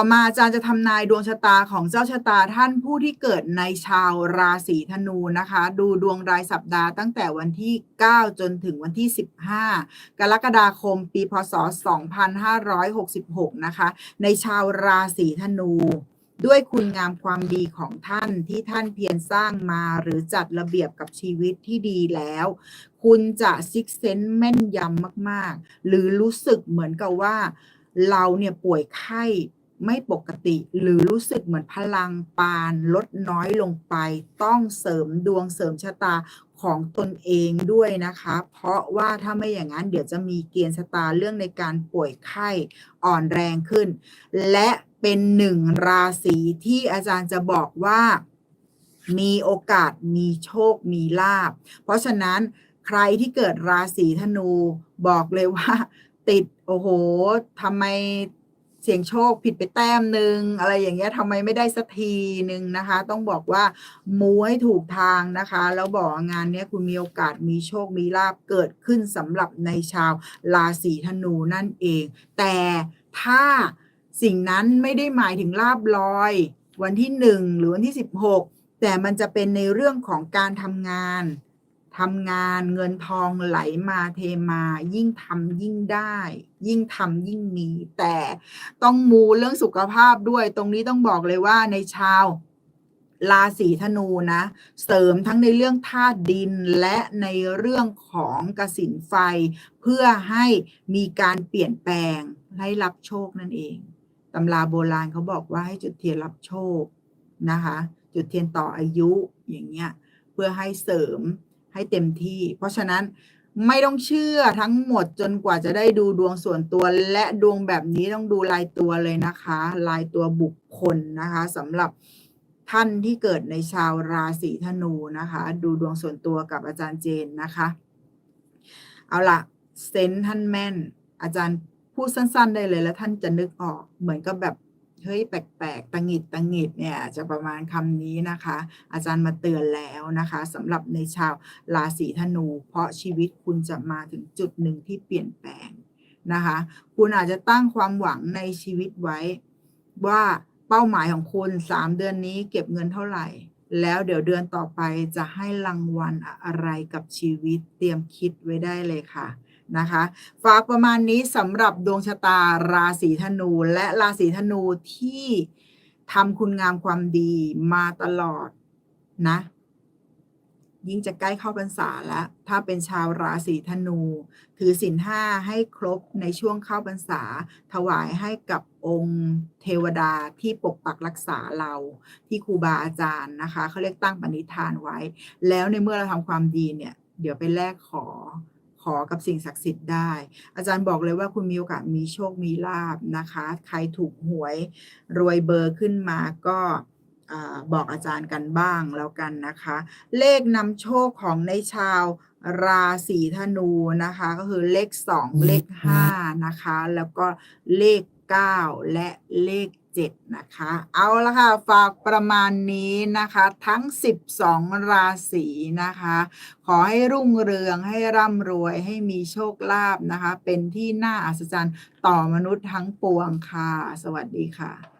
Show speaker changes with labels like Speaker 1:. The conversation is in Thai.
Speaker 1: อมาอาจารย์จะทำนายดวงชะตาของเจ้าชะตาท่านผู้ที่เกิดในชาวราศีธนูนะคะ ดูดวงรายสัปดาห์ตั้งแต่วันที่ 9 จนถึงวันที่ 15 กรกฎาคมปีพศ 2566 นะคะ ในชาวราศีธนูด้วยคุณงามความดีของท่านที่ท่านเพียรสร้างมาหรือจัดระเบียบกับชีวิตที่ดีแล้ว คุณจะซิกเซนแม่นยำมาก ๆ หรือรู้สึกเหมือนกับว่า เราเนี่ยป่วยไข้ ไม่ปกติ หรือรู้สึกเหมือนพลังปานลดน้อยลงไป ต้องเสริมดวงเสริมชะตาของตนเองด้วยนะคะ เพราะว่าถ้าไม่อย่างนั้นเดี๋ยวจะมีเกณฑ์ชะตาเรื่องในการป่วยไข้อ่อนแรงขึ้น และเป็นหนึ่งราศีที่อาจารย์จะบอกว่ามีโอกาสมีโชคมีลาบ เพราะฉะนั้นใครที่เกิดราศีธนูบอกเลยว่า ติดโอ้โหทำไม เสียงโชคผิดไปแต้มหนึ่งอะไรอย่างเงี้ยทำไมไม่ได้สักทีหนึ่งนะคะ ต้องบอกว่ามูให้ถูกทางนะคะ แล้วบอกงานเนี้ยคุณมีโอกาสมีโชคมีลาบเกิดขึ้นสำหรับในชาวราศีธนูนั่นเอง แต่ถ้าสิ่งนั้นไม่ได้หมายถึงลาบลอย วันที่หนึ่งหรือวันที่สิบหกแต่มันจะเป็นในเรื่องของการทำงาน ทำงานเงินทองไหลมาเทมา ยิ่งทำยิ่งได้ ยิ่งทำยิ่งมี แต่ต้องมูเรื่องสุขภาพด้วย ตรงนี้ต้องบอกเลยว่าในชาวราศีธนูนะ เสริมทั้งในเรื่องธาตุดินและในเรื่องของกสินไฟ เพื่อให้มีการเปลี่ยนแปลงให้รับโชคนั่นเองตำราโบราณเขาบอกว่าให้จุดเทียนรับโชคนะคะ จุดเทียนต่ออายุอย่างเงี้ยเพื่อให้เสริม ให้เต็มที่ เพราะฉะนั้นไม่ต้องเชื่อทั้งหมดจนกว่าจะได้ดูดวงส่วนตัวและดวงแบบนี้ต้องดูลายตัวเลยนะคะลายตัวบุคคลนะคะสำหรับท่านที่เกิดในชาวราศีธนูนะคะ ดูดวงส่วนตัวกับอาจารย์เจนนะคะ เอาละเซนท่านแม่น อาจารย์พูดสั้น ๆ ได้เลยแล้วท่านจะนึกออกเหมือนกับแบบ เฮ้ยแปลกๆตังหิดตังหิดเนี่ยจะประมาณคำนี้นะคะ อาจารย์มาเตือนแล้วนะคะสำหรับในชาวราศีธนู เพราะชีวิตคุณจะมาถึงจุดหนึ่งที่เปลี่ยนแปลงนะคะ คุณอาจจะตั้งความหวังในชีวิตไว้ ว่าเป้าหมายของคุณสามเดือนนี้เก็บเงินเท่าไหร่ แล้วเดี๋ยวเดือนต่อไปจะให้รางวัลอะไรกับชีวิตเตรียมคิดไว้ได้เลยค่ะ นะคะ ฝากประมาณนี้สำหรับดวงชะตาราศีธนู และราศีธนูที่ทำคุณงามความดีมาตลอดนะ ยิ่งจะใกล้เข้าพรรษาแล้ว ถ้าเป็นชาวราศีธนู ถือศีลห้าให้ครบในช่วงเข้าพรรษา ถวายให้กับองค์เทวดาที่ปกปักรักษาเราที่ครูบาอาจารย์นะคะเขาเรียกตั้งปณิธานไว้ แล้วในเมื่อเราทำความดีเนี่ย เดี๋ยวไปแลกขอ ขอกับสิ่งศักดิ์สิทธิ์ได้ อาจารย์บอกเลยว่าคุณมีโอกาสมีโชคมีลาบนะคะ ใครถูกหวยรวยเบอร์ขึ้นมาก็บอกอาจารย์กันบ้างแล้วกันนะคะ เลขนำโชคของในชาวราศีธนูนะคะ ก็คือเลข 2 เลข 5 นะคะ แล้วก็เลข 9 และเลข 7 นะคะ เอาละค่ะ ฝากประมาณนี้นะคะ ทั้ง 12 ราศีนะคะ ขอให้รุ่งเรืองให้ร่ำรวยให้มีโชคลาภนะคะ เป็นที่น่าอัศจรรย์ต่อมนุษย์ทั้งปวงค่ะ สวัสดีค่ะ